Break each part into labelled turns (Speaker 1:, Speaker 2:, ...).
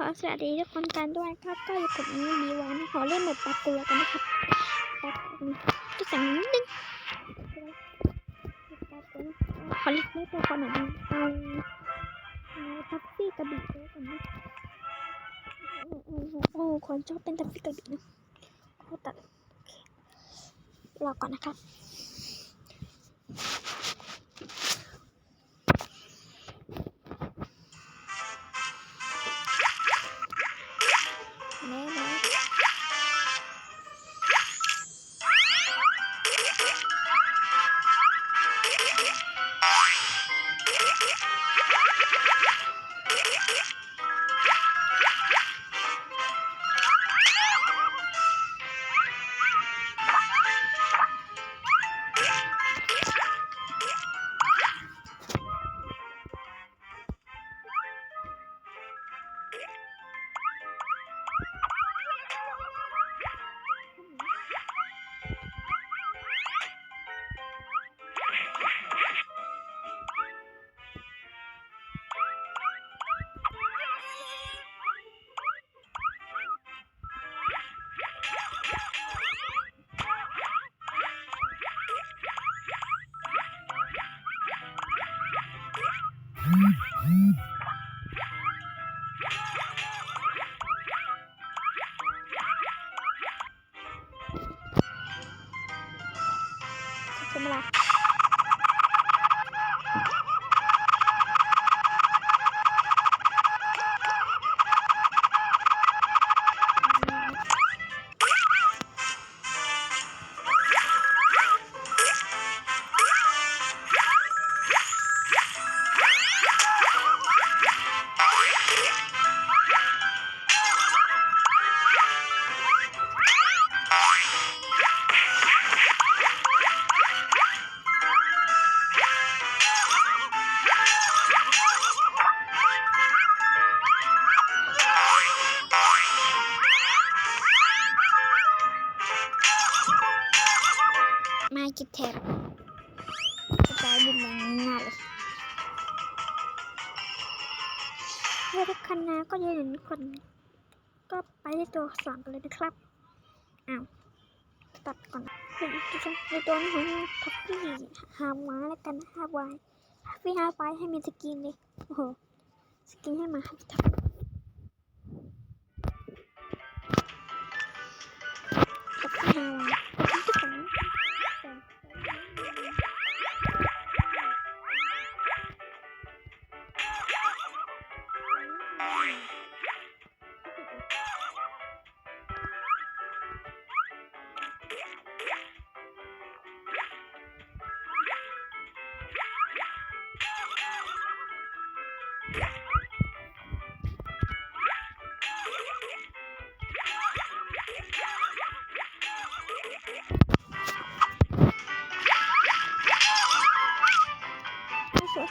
Speaker 1: ขอสวัสดีทุกคนกันด้วยครับก็อยู่กับนี้ดีวันขอเล่นแบบปลาตัวกันนะครับปลาตัวสั่งนิดนึงขอเล็กไม่ตัวก่อนหน่อยนึงเอาเอาทัฟฟี่กระบี่ตัวก่อนนะโอ้คนชอบเป็นทัฟฟี่กระบี่นะขอตัดโอเครอก่อนนะครับ มากิบแทบกระจายบินมาหน้าเลยเมื่อทุกคณะก็จะเห็นคน ก็ไปที่ตัวสอนกันเลยนะครับ อ้าว ตัดก่อนในในตัวนี้ของทัฟฟี่ฮาวาแล้วกันฮาวายทัฟฟี่ฮาวายให้มีสกินเลย โอ้โห สกินให้มาครับทัฟทัฟฟี่ฮาวาย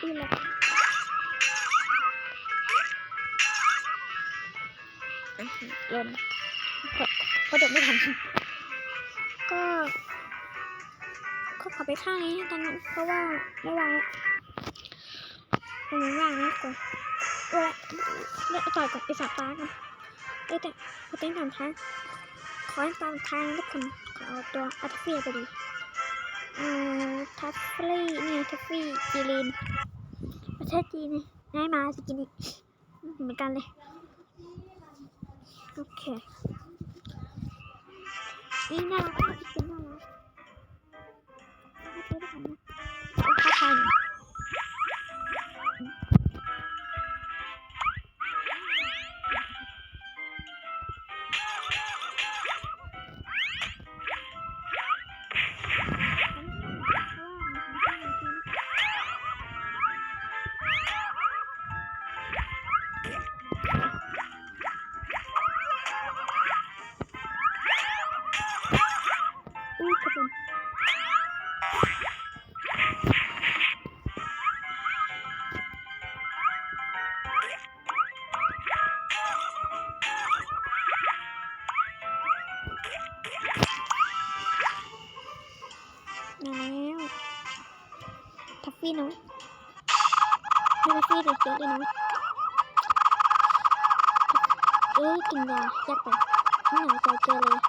Speaker 1: อุ้ยละล่นพอพอเด็กไม่ทันก็ก็ขอไปข้างนี้ตอนนั้นเพราะว่าไม่วางแล้วตรงนี้วางมากกว่าเออเลือกต่อยกับไอ้สัตว์ฟ้ากันเอ้แต่พอเต้นตามท้ายขอให้ตามทายนะทุกคนขอเอาตัวอัตเฟียไปดี ทัฟฟี่เนี่ยทัฟฟี่จีรินประเทศจีนนี่ง่ายมาสกินเหมือนกันเลย โอเค นี่น่ารัก ฟี่น้อยไม่กาแฟเด็กเยอะเลยน้อยเอ้ยกินยายากไปไม่หน่อยใจเจอเลย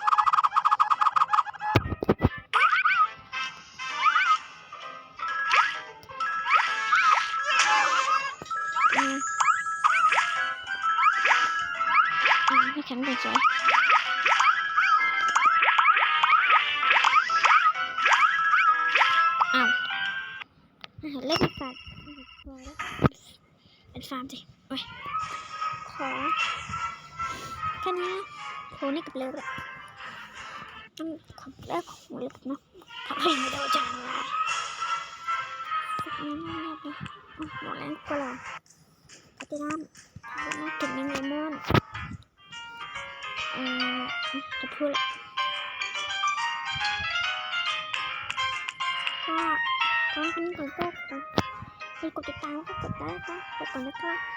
Speaker 1: อืมอืมให้ฉันเป็นสวยอ้าวอา หารเล็กฝากเป็นฟาร์มสิโอ้ยขอแค่นี้โคนี่กับเร็วเลยมันของแรกของเล็กเนะทำให้ไม่ได้จานอะไรสักนิดนึงนะอ๋อหมดแล้วก็ลาพัฒนาน่ากินในเลมอนเอ่อจะพูดละก็ก็คนนี้ก่อนก็ กดติดตามก็กดได้ก็ไปก่อนนะครับ